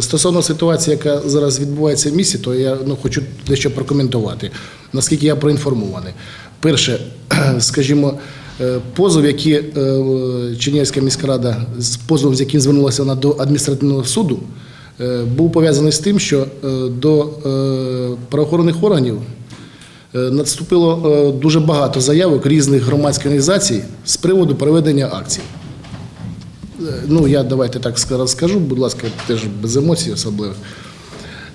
Стосовно ситуації, яка зараз відбувається в місті, то я ну, хочу дещо прокоментувати, наскільки я проінформований. Перше, скажімо, е, позов, який е, Чернігівська міська рада з позовом, з яким звернулася вона до адміністративного суду, е, був пов'язаний з тим, що до правоохоронних органів надступило дуже багато заявок різних громадських організацій з приводу проведення акцій. Е, Ну, я давайте так скажу, будь ласка, теж без емоцій особливо.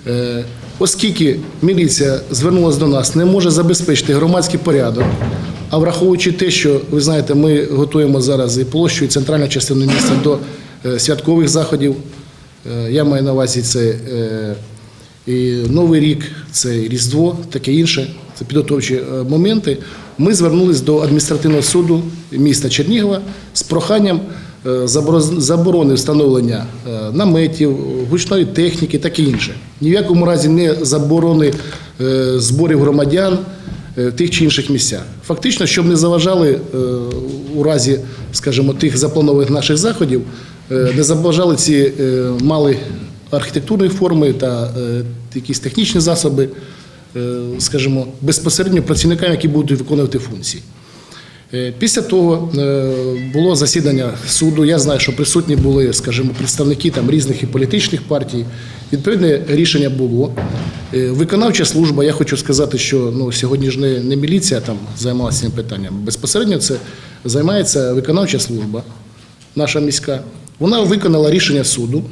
Е, Оскільки міліція звернулася до нас, не може забезпечити громадський порядок, а враховуючи те, що ви знаєте, ми готуємо зараз і площу, і центральну частину міста до е, святкових заходів. Е, Я маю на увазі це е, і Новий рік, це і Різдво, таке інше, це підготовчі моменти. Ми звернулись до адміністративного суду міста Чернігова з проханням заборони встановлення е, наметів, гучної техніки, таке інше. Ні в якому разі не заборони е, зборів громадян е, в тих чи інших місцях. Фактично, щоб не заважали е, у разі, скажімо, тих запланованих наших заходів, е, не заважали ці е, мали архітектурної форми та е, якісь технічні засоби, е, скажімо, безпосередньо працівникам, які будуть виконувати функції. Е, Після того е, було засідання суду. Я знаю, що присутні були, скажімо, представники там різних і політичних партій. Відповідне рішення було. Е, Виконавча служба, я хочу сказати, що ну, сьогодні ж не, не міліція там займалася цим питанням. Безпосередньо це займається виконавча служба, наша міська. Вона виконала рішення суду